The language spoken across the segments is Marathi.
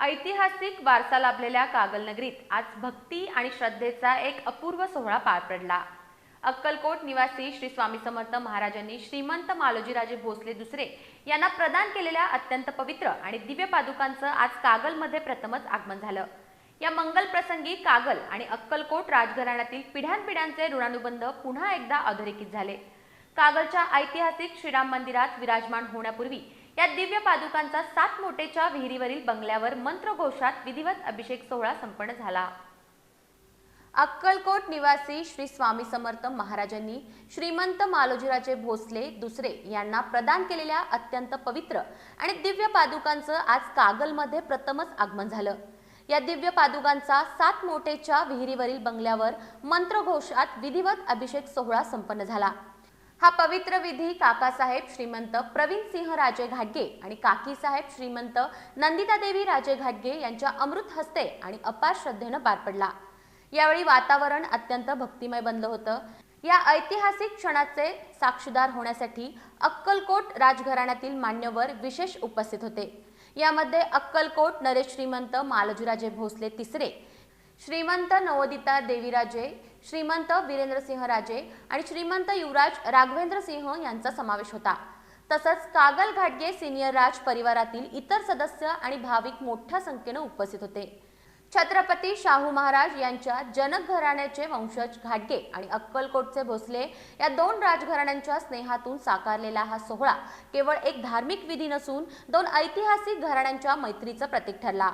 ऐतिहासिक वारसा लाभलेल्या कागलनगरीत आज भक्ती आणि श्रद्धेचा एक अपूर्व सोहळा पार पडला. अक्कलकोट निवासी श्री स्वामी समर्थ महाराजांनी श्रीमंत मालोजीराजे भोसले दुसरे यांना प्रदान केलेल्या अत्यंत पवित्र आणि दिव्य पादुकांचं आज कागलमध्ये प्रथमच आगमन झालं. या मंगल प्रसंगी कागल आणि अक्कलकोट राजघराण्यातील पिढ्यानपिढ्यांचे ऋणानुबंध पुन्हा एकदा अधोरेखित झाले. कागलच्या ऐतिहासिक श्रीराम मंदिरात विराजमान होण्यापूर्वी या दिव्य पादुकांचा सात मोठेच्या विहिरीवरील बंगल्यावर मंत्रघोषात विधिवत अभिषेक सोहळा संपन्न झाला. अक्कलकोट निवासी श्री स्वामी समर्थ महाराजांनी श्रीमंत मालोजीराजे भोसले दुसरे यांना प्रदान केलेल्या अत्यंत पवित्र आणि दिव्य पादुकांचं आज कागलमध्ये प्रथमच आगमन झालं. या दिव्य पादुकांचा सात मोठेच्या विहिरीवरील बंगल्यावर मंत्रघोषात विधिवत अभिषेक सोहळा संपन्न झाला. हा पवित्र विधी काकासाहेब श्रीमंत प्रवीण सिंह राजे घाटगे आणि काकीसाहेब श्रीमंत नंदितादेवी राजे घाटगे यांच्या अमृत हस्ते आणि अपार श्रद्धेनं पार पडला. यावेळी वातावरण अत्यंत भक्तिमय बनलं होतं. या ऐतिहासिक क्षणाचे साक्षीदार होण्यासाठी अक्कलकोट राजघराण्यातील मान्यवर विशेष उपस्थित होते. यामध्ये अक्कलकोट नरेश श्रीमंत मालजीराजे भोसले तिसरे श्रीमंत नवोदिता देवीराजे श्रीमंत वीरेंद्रसिंह राजे आणि श्रीमंत युवराज राघवेंद्र सिंह यांचा समावेश होता. तसंच कागल घाटगे सिनियर राज परिवारातील इतर सदस्य आणि भाविक मोठ्या संख्येनं उपस्थित होते. छत्रपती शाहू महाराज यांच्या जनक घराण्याचे वंशज घाटगे आणि अक्कलकोटचे भोसले या दोन राजघराण्यांच्या स्नेहातून साकारलेला हा सोहळा केवळ एक धार्मिक विधी नसून दोन ऐतिहासिक घराण्यांच्या मैत्रीचं प्रतीक ठरला.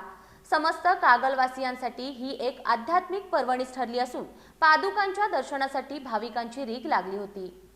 समस्त कागलवासियांसाठी ही एक आध्यात्मिक पर्वणीच ठरली असून पादुकांच्या दर्शनासाठी भाविकांची रीघ लागली होती.